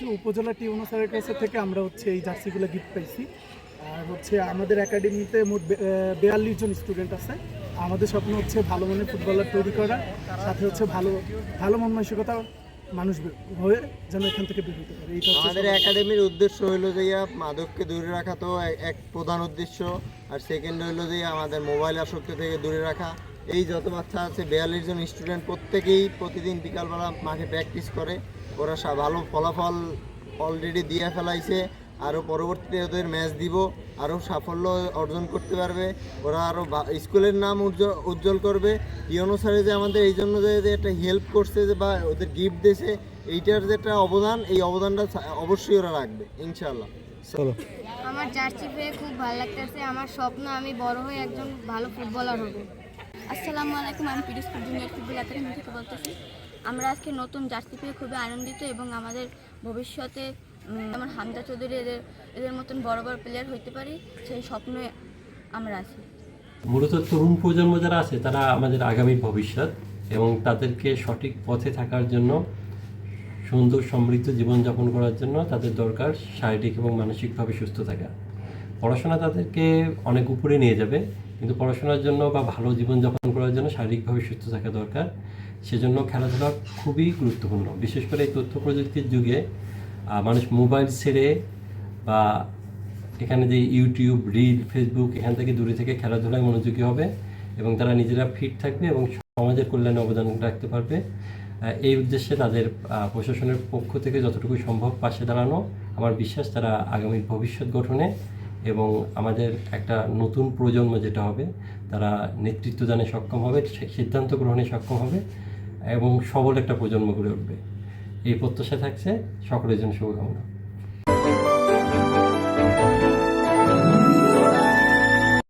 হচ্ছে উপজেলা টিউনো স্যারের কাছে থেকে আমরা হচ্ছে এই জার্সিগুলো গিফট পাইছি। আর হচ্ছে আমাদের একাডেমিতে মোট বিয়াল্লিশ জন স্টুডেন্ট আছে। আমাদের স্বপ্ন হচ্ছে ভালো মানের ফুটবলার তৈরি করা সাথে হচ্ছে ভালো ভালো মন মানসিকতা মানুষ হয়ে যেন এখান থেকে বের হতে পারে। এইটা আমাদের একাডেমির উদ্দেশ্য হইল যে মাদককে দূরে রাখা তো এক প্রধান উদ্দেশ্য। আর সেকেন্ড হইল যে আমাদের মোবাইল আসক্তি থেকে দূরে রাখা। এই যত বাচ্চা আছে বিয়াল্লিশ জন স্টুডেন্ট প্রত্যেকেই প্রতিদিন বিকালবেলা মাঠে প্র্যাকটিস করে। ওরা সা- ভালো ফলাফল অলরেডি দিয়ে ফেলাইছে। আরও পরবর্তীতে ওদের ম্যাচ দিব আরও সাফল্য অর্জন করতে পারবে। ওরা আরও স্কুলের নাম উজ্জ্বল উজ্জ্বল করবে। কি অনুসারে যে আমাদের এই জন্য যে যে একটা হেল্প করছে যে বা ওদের গিফট দিয়েছে এইটার যে একটা অবদান এই অবদানটা অবশ্যই ওরা রাখবে ইনশাল্লাহ চলো। আমার জার্সি পেয়ে খুব ভালো লাগতেছে। আমার স্বপ্ন আমি বড় হয়ে একজন ভালো ফুটবলার হব। আসসালামু আলাইকুম, আমি পিরোজপুর জুনিয়র ফুটবল একাডেমি থেকে বলতেছি। আমরা আজকে নতুন জার্সি পেয়ে খুবই আনন্দিত এবং আমাদের ভবিষ্যতে যেমন হামজা চৌধুরী এদের এদের মতন বড় বড় প্লেয়ার হইতে পারি, সেই স্বপ্নে আমরা আছি। মূলত তরুণ প্রজন্ম যারা আছে, তারা আমাদের আগামী ভবিষ্যৎ এবং তাদেরকে সঠিক পথে থাকার জন্য, সুন্দর সমৃদ্ধ জীবনযাপন করার জন্য তাদের দরকার শারীরিক এবং মানসিকভাবে সুস্থ থাকা। পড়াশোনা তাদেরকে অনেক উপরে নিয়ে যাবে। কিন্তু পড়াশোনার জন্য বা ভালো জীবনযাপন করার জন্য শারীরিকভাবে সুস্থ থাকা দরকার। সেজন্য খেলাধুলা খুবই গুরুত্বপূর্ণ। বিশেষ করে এই তথ্য প্রযুক্তির যুগে মানুষ মোবাইল ছেড়ে বা এখানে যে ইউটিউব, রিল, ফেসবুক, এখান থেকে দূরে থেকে খেলাধুলায় মনোযোগী হবে এবং তারা নিজেরা ফিট থাকবে এবং সমাজের কল্যাণে অবদান রাখতে পারবে। এই উদ্দেশ্যে তাদের প্রশাসনের পক্ষ থেকে যতটুকু সম্ভব পাশে দাঁড়ানো। আমার বিশ্বাস তারা আগামী ভবিষ্যৎ গঠনে এবং আমাদের একটা নতুন প্রজন্ম যেটা হবে, তারা নেতৃত্ব দানে সক্ষম হবে সিদ্ধান্ত গ্রহণে সক্ষম হবে এবং সবল একটা প্রজন্ম গড়ে উঠবে। এই প্রত্যাশা থাকছে সকলের জন্য শুভকামনা।